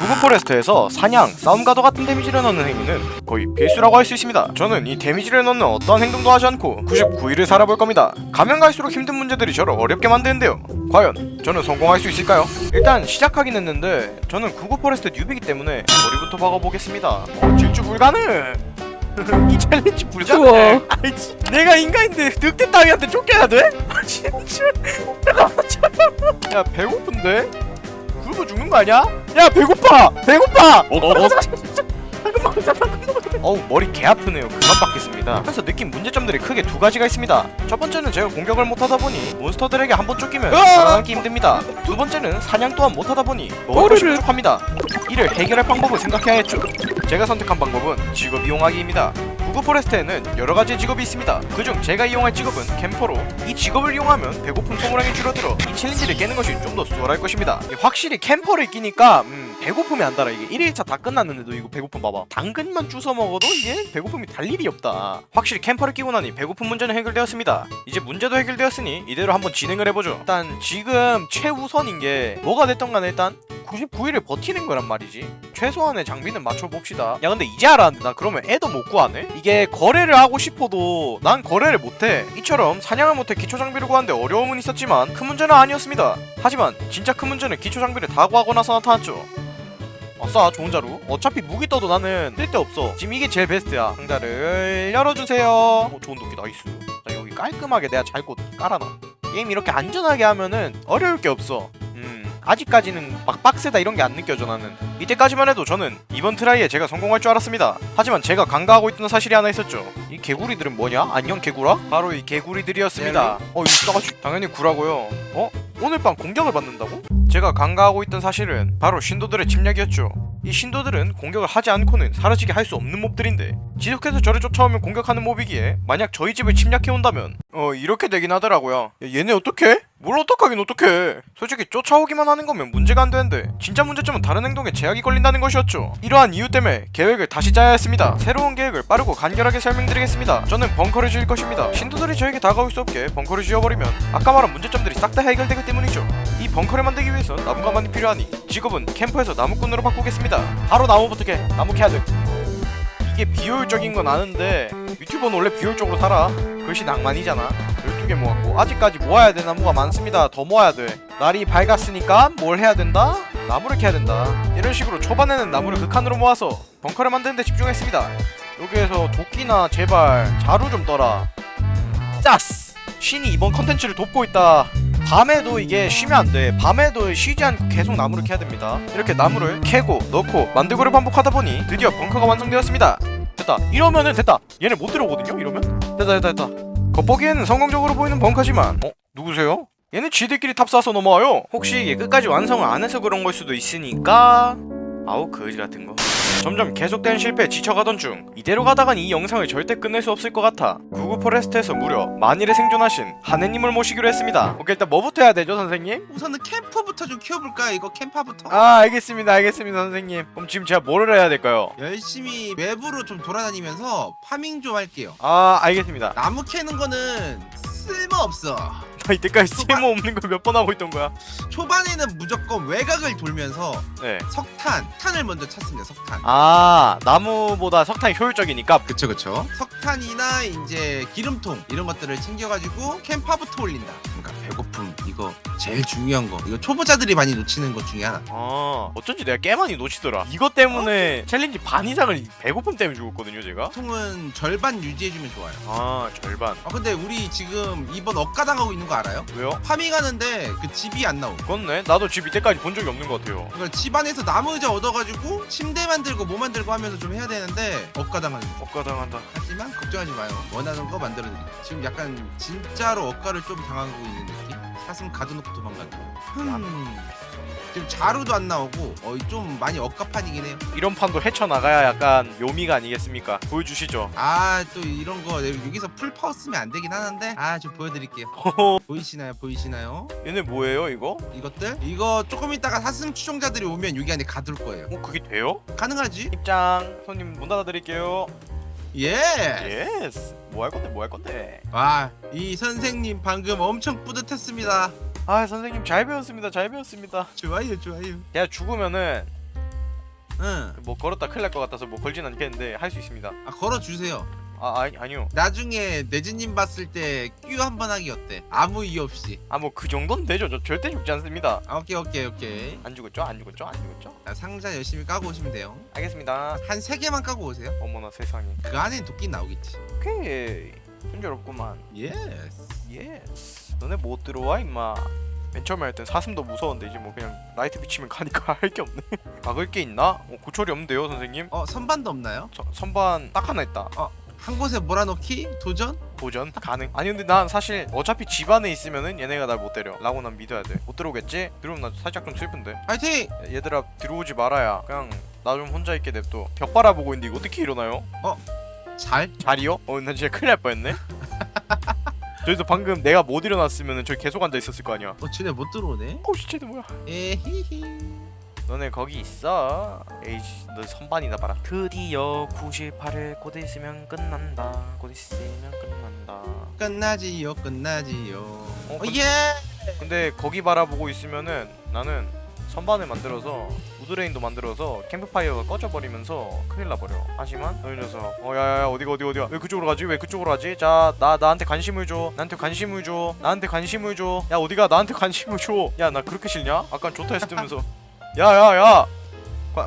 구글 포레스트에서 사냥, 싸움과도 같은 데미지를 넣는 행위는 거의 필수라고 할 수 있습니다. 저는 이 데미지를 넣는 어떤 행동도 하지 않고 99일을 살아볼 겁니다. 가면 갈수록 힘든 문제들이 저를 어렵게 만드는데요. 과연 저는 성공할 수 있을까요? 일단 시작하긴 했는데 저는 구글 포레스트 뉴비기 때문에 머리부터 박아보겠습니다. 어, 질주 불가능! 이 챌린지 불가능! 추워. 아이, 씨, 내가 인간인데 늑대 따위한테 쫓겨야 돼? 아, 진짜 잠깐만 잠깐만 야 배고픈데? 굶어 죽는 거 아니야? 야 배고파! 배고파! 어, 어, 어. 잠깐만 잠깐만. 어우 머리 개 아프네요. 그만 받겠습니다. 그래서 느낀 문제점들이 크게 두 가지가 있습니다. 첫 번째는 제가 공격을 못하다 보니 몬스터들에게 한 번 쫓기면 살아남기 힘듭니다. 두 번째는 사냥 또한 못하다 보니 먹을 것이 부족합니다. 이를 해결할 방법을 생각해야겠죠. 제가 선택한 방법은 직업 이용하기입니다 구글 포레스트에는 여러 가지 직업이 있습니다. 그중 제가 이용할 직업은 캠퍼로 이 직업을 이용하면 배고픔 소모량이 줄어들어 이 챌린지를 깨는 것이 좀 더 수월할 것입니다. 확실히 캠퍼를 끼니까 음, 배고픔이 안 달아 이게 1일차 다 끝났는데도 이거 배고픔 봐봐. 당근만 주워 먹어도 이게 배고픔이 달 일이 없다. 확실히 캠퍼를 끼고 나니 배고픔 문제는 해결되었습니다. 이제 문제도 해결되었으니 이대로 한번 진행을 해보죠. 일단 지금 최우선인 게 뭐가 됐던 간에 일단 99일을 버티는 거란 말이지. 최소한의 장비는 맞춰봅시다. 야 근데 이제 알았는데 나 그러면 애도 못 구하네? 이게 거래를 하고 싶어도 난 거래를 못해. 이처럼 사냥을 못해 기초 장비를 구하는데 어려움은 있었지만 큰 문제는 아니었습니다. 하지만 진짜 큰 문제는 기초 장비를 다 구하고 나서 나타났죠. 아싸 좋은 자루. 어차피 무기 떠도 나는 쓸데 없어. 지금 이게 제일 베스트야. 상자를 열어주세요. 어 좋은 도끼 나이스. 자 여기 깔끔하게 내가 잘꽂 깔아놔. 게임 이렇게 안전하게 하면은 어려울 게 없어. 음 아직까지는 막 빡세다 이런 게 안 느껴져 나는. 이때까지만 해도 저는 이번 트라이에 제가 성공할 줄 알았습니다. 하지만 제가 간과하고 있던 사실이 하나 있었죠. 이 개구리들은 뭐냐? 안녕 개구라? 바로 이 개구리들이었습니다. 어 이거 싸가지 당연히 구라고요. 어? 오늘 밤 공격을 받는다고? 제가 간과하고 있던 사실은 바로 신도들의 침략이었죠. 이 신도들은 공격을 하지 않고는 사라지게 할 수 없는 몹들인데 지속해서 저를 쫓아오면 공격하는 몹이기에 만약 저희 집을 침략해 온다면 어 이렇게 되긴 하더라고요. 야, 얘네 어떡해? 뭘 어떡하긴 어떡해? 솔직히 쫓아오기만 하는 거면 문제가 안 되는데 진짜 문제점은 다른 행동에 제약이 걸린다는 것이었죠. 이러한 이유 때문에 계획을 다시 짜야 했습니다. 새로운 계획을 빠르고 간결하게 설명드리겠습니다. 저는 벙커를 지을 것입니다. 신도들이 저에게 다가올 수 없게 벙커를 지어버리면 아까 말한 문제점들이 싹 다 해결되기 때문이죠. 이 벙커를 만들기 위해선 나무가 많이 필요하니 직업은 캠퍼에서 나무꾼으로 바꾸겠습니다. 바로 나무부터 캐. 나무 캐야 돼. 이게 비효율적인 건 아는데 유튜버는 원래 비효율적으로 살아. 그것이 낭만이잖아. 12개 모았고 아직까지 모아야 될 나무가 많습니다. 더 모아야 돼. 날이 밝았으니까 뭘 해야 된다? 나무를 캐야 된다. 이런 식으로 초반에는 나무를 극한으로 모아서 벙커를 만드는 데 집중했습니다. 여기에서 도끼나 제발 자루 좀 떠라. 짜스! 신이 이번 컨텐츠를 돕고 있다. 밤에도 이게 쉬면 안 돼. 밤에도 쉬지 않고 계속 나무를 캐야 됩니다. 이렇게 나무를 캐고 넣고 만들고를 반복하다 보니 드디어 벙커가 완성되었습니다. 됐다. 이러면은 됐다. 얘네 못 들어오거든요. 이러면 됐다 됐다 됐다. 겉보기에는 성공적으로 보이는 벙커지만 어 누구세요? 얘네 지들끼리 탑사서 넘어와요. 혹시 이게 끝까지 완성을 안 해서 그런 걸 수도 있으니까 아우 거지 같은 거. 점점 계속된 실패에 지쳐가던 중 이대로 가다간 이 영상을 절대 끝낼 수 없을 것 같아. 구글 포레스트에서 무려 만일에 생존하신 하느님을 모시기로 했습니다. 오케이 일단 뭐부터 해야 되죠 선생님? 우선은 캠퍼부터 좀 키워볼까요? 이거 캠파부터? 아 알겠습니다 알겠습니다 선생님. 그럼 지금 제가 뭐를 해야 될까요? 열심히 외부로 좀 돌아다니면서 파밍 좀 할게요. 아 알겠습니다. 나무 캐는 거는 쓸모없어 나 이때까지 쓸모없는 걸 몇 번 하고 있던 거야. 초반에는 무조건 외곽을 돌면서 네. 석탄 석탄을 먼저 찾습니다 석탄. 아 나무보다 석탄이 효율적이니까. 그쵸 그쵸. 석탄이나 이제 기름통 이런 것들을 챙겨가지고 캠파부터 올린다. 그러니까 배고픔 이거 제일 중요한 거. 이거 초보자들이 많이 놓치는 것 중에 하나. 아 어쩐지 내가 꽤 많이 놓치더라. 이것 때문에 챌린지 반 이상을 배고픔 때문에 죽었거든요 제가. 보통은 절반 유지해주면 좋아요. 아 절반. 아 근데 우리 지금 이번 억가당하고 있는 거 알아요? 왜요? 파밍하는데 그 집이 안 나오. 그렇네 나도 집 이때까지 본 적이 없는 것 같아요 그러니까 집 안에서 나무 의자 얻어가지고 침대 만들고 뭐 만들고 하면서 좀 해야 되는데 억가당하는 거. 억가당한다 하지만 걱정하지 마요. 원하는 거 만들어드릴게요. 지금 약간 진짜로 억가를 좀 당하고 있는 느낌? 사슴 가둬놓고. 흠. 지금 자루도 안 나오고 어, 좀 많이 억가판이긴 해요. 이런 판도 헤쳐나가야 약간 묘미가 아니겠습니까? 보여주시죠. 아 또 이런 거 여기서 풀 파워 쓰면 안 되긴 하는데 아 좀 보여드릴게요. 보이시나요? 보이시나요? 얘네 뭐예요 이거? 이것들? 이거 조금 있다가 사슴 추종자들이 오면 여기 안에 가둘 거예요. 어 그게 돼요? 가능하지? 입장 손님 문 닫아드릴게요. 예. 예스. 뭐 할 건데 뭐 할 건데? 와, 이 선생님 방금 엄청 뿌듯했습니다. 아 선생님 잘 배웠습니다. 잘 배웠습니다. 좋아요, 좋아요. 제가 죽으면은 응. 뭐 걸었다 큰일 날 것 같아서 뭐 걸진 않겠는데 할 수 있습니다 아 걸어 주세요. 아 아니, 아니요 나중에 내진님 봤을 때 큐 한 번 하기 어때? 아무 이유 없이. 아 뭐 그 정도는 되죠 저 절대 죽지 않습니다 아, 오케이 오케이 오케이. 안 죽었죠 안 죽었죠 안 죽었죠 자, 상자 열심히 까고 오시면 돼요. 알겠습니다 한 세 개만 까고 오세요. 어머나 세상에 그 안엔 도끼 나오겠지. 오케이 순조롭구만 예스. 예스 너네 못 들어와 임마 맨 처음에 할 땐 사슴도 무서웠는데 이제 뭐 그냥 라이트 비치면 가니까 할 게 없네 막을 게 있나? 어, 고철이 없는데요 선생님? 어 선반도 없나요? 서, 선반 딱 하나 있다 한 곳에 몰아넣기 도전? 도전 가능 아니 근데 난 사실 어차피 집 안에 있으면은 얘네가 날 못 때려 라고 난 믿어야 돼못 들어오겠지? 들어오면 나 살짝 좀 슬픈데 파이팅! 야, 얘들아 들어오지 말아야 그냥 나 좀 혼자 있게 냅둬 벽 바라보고 있는데 이거 어떻게 일어나요? 잘? 자리요? 어나 진짜 큰일 날 뻔했네 저기서 방금 내가 못 일어났으면은 저기 계속 앉아 있었을 거 아니야 어 쟤네 못 들어오네. 어우 쟤도 뭐야 에히히. 너네 거기 있어? 에이씨 너 선반이다 봐라. 드디어 98을 곧 있으면 끝난다. 곧 있으면 끝난다. 끝나지요 끝나지요. 어, 어, 근데- 예! 근데 거기 바라보고 있으면은 나는 선반을 만들어서 우드레인도 만들어서 캠프파이어가 꺼져버리면서 큰일 나버려. 하지만 너희 녀석 어 야야야 어디가 어디 어디야? 왜 그쪽으로 가지? 왜 그쪽으로 가지? 자 나 나한테 관심을 줘. 나한테 관심을 줘. 나한테 관심을 줘 야 어디가? 나한테 관심을 줘야 나 그렇게 싫냐? 아까 좋다 했으면서 야야야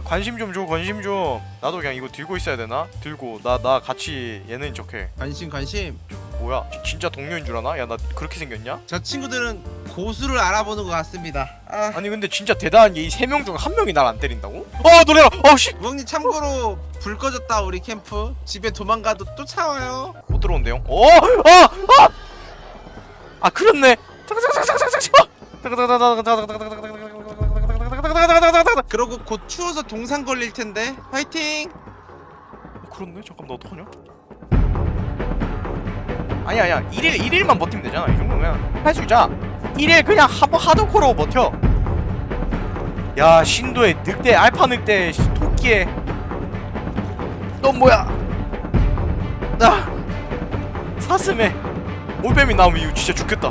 관심 좀 줘 관심 좀 나도 그냥 이거 들고 있어야 되나 들고 나 나 같이 얘는 척해 관심 관심. 뭐야 지- 진짜 동료인 줄 아나 야 나 그렇게 생겼냐 저 친구들은 고수를 알아보는 것 같습니다. 아. 아니 근데 진짜 대단한 게 이 세 명 중 한 명이 날 안 때린다고? 아 놀래라! 아씨! 우엉님 참고로 불 꺼졌다 우리 캠프. 집에 도망가도 쫓아와요. 못 들어온대요? 어! 아! 아! 아 그렇네! 그러고 곧 추워서 동상 걸릴 텐데. 파이팅! 어, 그렇네? 잠깐 나 어떡하냐? 아니야 아니야 1일 1일만 버티면 되잖아 이 정도면 할 수 있잖아 1일 그냥 하버 하드코어로 버텨 야 신도의 늑대 알파 늑대 씨, 토끼의 넌 뭐야 나 사슴에 올빼미 나오면 이거 진짜 죽겠다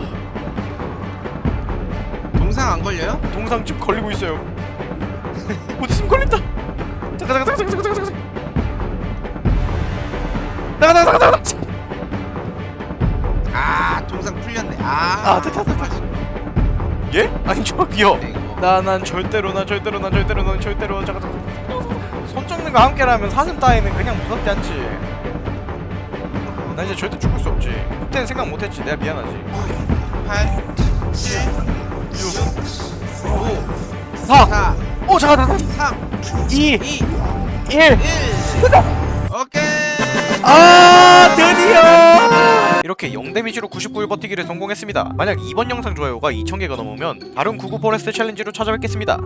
동상 안 걸려요? 동상 지금 걸리고 있어요. 곧 있으면 걸린다. 잠깐 잠깐 잠깐 잠깐 잠깐 잠깐. 나가 나가 나가 나가. 아 동상 풀렸네. 아, 아 됐다 됐다. 예? 아니 저기요. 나난 절대로 난 절대로 난 절대로 난 절대로 잠깐 잠깐. 손 쫓는 거 함께라면 사슴 따위는 그냥 무섭지 않지. 나 이제 절대 죽을 수 없지. 그때는 생각 못했지. 내가 미안하지. 8, 7, 4 4오 잠깐 잠깐 3 2 2 1 1 오케이. 아 드디어. 이렇게 0 데미지로 99일 버티기를 성공했습니다. 만약 이번 영상 좋아요가 2000개가 넘으면 다른 구구 포레스트 챌린지로 찾아뵙겠습니다